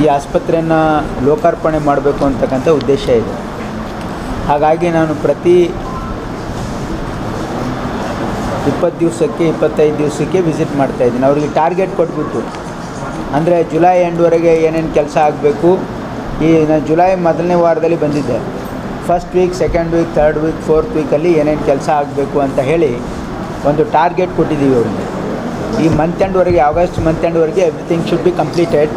ಈ ಆಸ್ಪತ್ರೆಯನ್ನು ಲೋಕಾರ್ಪಣೆ ಮಾಡಬೇಕು ಅಂತಕ್ಕಂಥ ಉದ್ದೇಶ ಇದೆ. ಹಾಗಾಗಿ ನಾನು ಪ್ರತಿ ಇಪ್ಪತ್ತು ದಿವಸಕ್ಕೆ, ಇಪ್ಪತ್ತೈದು ದಿವಸಕ್ಕೆ ವಿಸಿಟ್ ಮಾಡ್ತಾಯಿದ್ದೀನಿ ಅವ್ರಿಗೆ ಟಾರ್ಗೆಟ್ ಕೊಟ್ಬಿಟ್ಟು. ಅಂದರೆ ಜುಲೈ ಎಂಡ್ವರೆಗೆ ಏನೇನು ಕೆಲಸ ಆಗಬೇಕು, ಈ ನಾನು ಜುಲೈ ಮೊದಲನೇ ವಾರದಲ್ಲಿ ಬಂದಿದ್ದೆ. First week second week third week fourth ವೀಕಲ್ಲಿ ಏನೇನು ಕೆಲಸ ಆಗಬೇಕು ಅಂತ ಹೇಳಿ ಒಂದು ಟಾರ್ಗೆಟ್ ಕೊಟ್ಟಿದ್ದೀವಿ ಅವ್ರಿಗೆ. ಈ ಮಂತ್ ಎಂಡ್ವರೆಗೆ August month ಎಂಡ್ವರೆಗೆ everything should be completed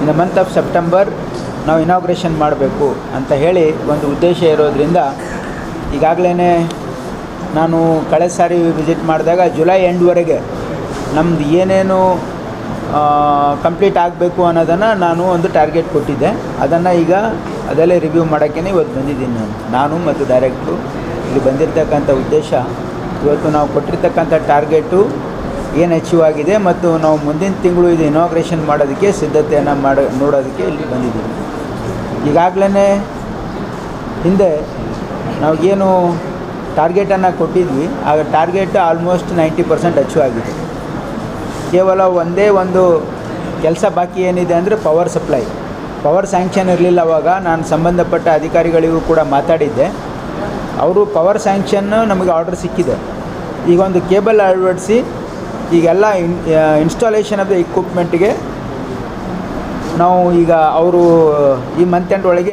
in month of September ನಾವು ಇನಾಗ್ರೇಷನ್ ಮಾಡಬೇಕು ಅಂತ ಹೇಳಿ ಒಂದು ಉದ್ದೇಶ ಇರೋದ್ರಿಂದ ಈಗಾಗಲೇ ನಾನು ಕಳೆದ ಸಾರಿ ವಿಸಿಟ್ ಮಾಡಿದಾಗ ಜುಲೈ ಎಂಡ್ವರೆಗೆ ನಮ್ಮದು ಏನೇನು ಕಂಪ್ಲೀಟ್ ಆಗಬೇಕು ಅನ್ನೋದನ್ನು ನಾನು ಒಂದು ಟಾರ್ಗೆಟ್ ಕೊಟ್ಟಿದ್ದೆ. ಅದನ್ನು ಈಗ ಅದಲ್ಲೇ ರಿವ್ಯೂ ಮಾಡೋಕ್ಕೇ ಇವತ್ತು ಬಂದಿದ್ದೀನಿ ನಾನು. ನಾನು ಮತ್ತು ಡೈರೆಕ್ಟ್ರು ಇಲ್ಲಿ ಬಂದಿರತಕ್ಕಂಥ ಉದ್ದೇಶ, ಇವತ್ತು ನಾವು ಕೊಟ್ಟಿರ್ತಕ್ಕಂಥ ಟಾರ್ಗೆಟು ಏನು ಅಚೀವ್ ಆಗಿದೆ ಮತ್ತು ನಾವು ಮುಂದಿನ ತಿಂಗಳು ಇದು ಇನಾಗ್ರೇಷನ್ ಮಾಡೋದಕ್ಕೆ ಸಿದ್ಧತೆಯನ್ನು ಮಾಡ, ನೋಡೋದಕ್ಕೆ ಇಲ್ಲಿ ಬಂದಿದ್ದೀವಿ. ಈಗಾಗಲೇ ಹಿಂದೆ ನಾವು ಏನು ಟಾರ್ಗೆಟನ್ನು ಕೊಟ್ಟಿದ್ವಿ ಆ target almost ninety percent achieve ಆಗಿದೆ. ಕೇವಲ ಒಂದೇ ಒಂದು ಕೆಲಸ ಬಾಕಿ ಏನಿದೆ ಅಂದರೆ ಪವರ್ ಸಪ್ಲೈ ಪವರ್ ಸ್ಯಾಂಕ್ಷನ್ ಇರಲಿಲ್ಲ ಅವಾಗ ನಾನು ಸಂಬಂಧಪಟ್ಟ ಅಧಿಕಾರಿಗಳಿಗೂ ಕೂಡ ಮಾತಾಡಿದ್ದೆ. ಅವರು ಪವರ್ ಸ್ಯಾಂಕ್ಷನ್ನು ನಮಗೆ ಆರ್ಡರ್ ಸಿಕ್ಕಿದೆ. ಈಗ ಒಂದು ಕೇಬಲ್ ಅಳವಡಿಸಿ ಈಗೆಲ್ಲ ಇನ್ ಇನ್ಸ್ಟಾಲೇಷನ್ ಆಫ್ ದ ಇಕ್ವಿಪ್ಮೆಂಟ್ಗೆ ನಾವು ಈಗ ಅವರು ಈ ಮಂತ್ ಎಂಡ್ ಒಳಗೆ